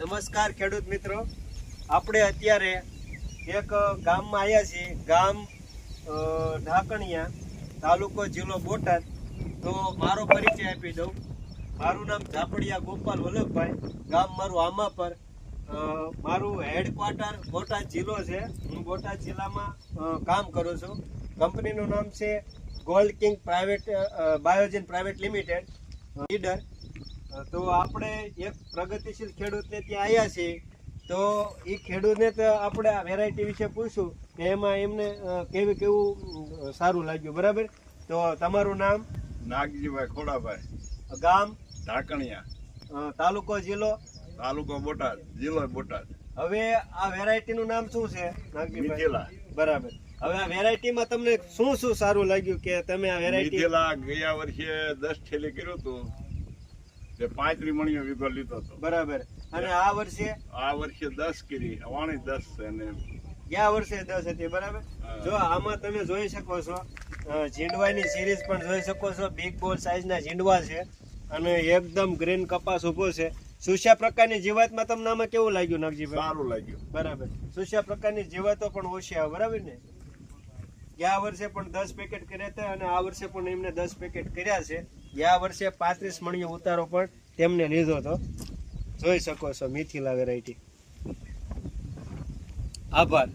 નમસ્કાર ખેડૂત મિત્રો. આપણે અત્યારે એક ગામમાં આવ્યા છીએ. ગામ ઢાકણિયા તાલુકો જિલ્લો બોટાદ. તો મારો પરિચય આપી દઉં. મારું નામ ઝાપડિયા ગોપાલ વલ્લભભાઈ. ગામ મારું આમા પર. મારું હેડક્વાર્ટર બોટાદ જિલ્લો છે. હું બોટાદ જિલ્લામાં કામ કરું છું. કંપનીનું નામ છે gold king private biogen private limited. Leader. તો આપણે એક પ્રગતિશીલ ખેડૂતને ત્યાં આવ્યા છીએ. તો એ ખેડૂતને તો આપણે આ વેરાયટી વિશે પૂછ્યું કે એમાં એમને કેવું કેવી સારું લાગ્યું બરાબર? તો તમારું નામ? નાગજીભાઈ ખોડાભાઈ. ગામ? ઢાકણિયા. તાલુકો જિલ્લો? તાલુકો બોટાદ જિલ્લો બોટાદ. હવે આ વેરાયટીનું નામ શું છે નાગજીભાઈ? બરાબર. હવે આ વેરાયટીમાં તમને શું શું સારું લાગ્યું કે તમે આ વેરાયટી ગયા વર્ષે દસ ઠેલી કર્યું હતું. તે પાંચ રીમણીઓ વીઘો લીધો હતો. બરાબર. અને આ વર્ષે? આ વર્ષે દસ કરી અવાણી દસ છે અને ગયા વર્ષે દસ હતી બરાબર? જો આમાં તમે જોઈ શકો છો ઝીંડવાની સિરીઝ પણ જોઈ શકો છો. બિગ બોલ સાઇઝના ઝીંડવા છે અને એકદમ ગ્રીન કપાસ ઊભો છે. સુસ્યા પ્રકારની જીવાતમાં તમને આમાં કેવું લાગ્યું નગજીભાઈ સારું લાગ્યું. બરાબર. સુસ્યા પ્રકારની જીવાતો પણ ઓછી આવે બરાબર ને? ગયા વર્ષે પણ દસ પેકેટ કર્યા હતા અને આ વર્ષે પણ એમને દસ પેકેટ કર્યા છે. ગયા વર્ષે પાંત્રીસ મણીયો ઉતારો પણ તેમને લીધો હતો. જોઈ શકો છો, મિથિલા વેરાયટી આભાર.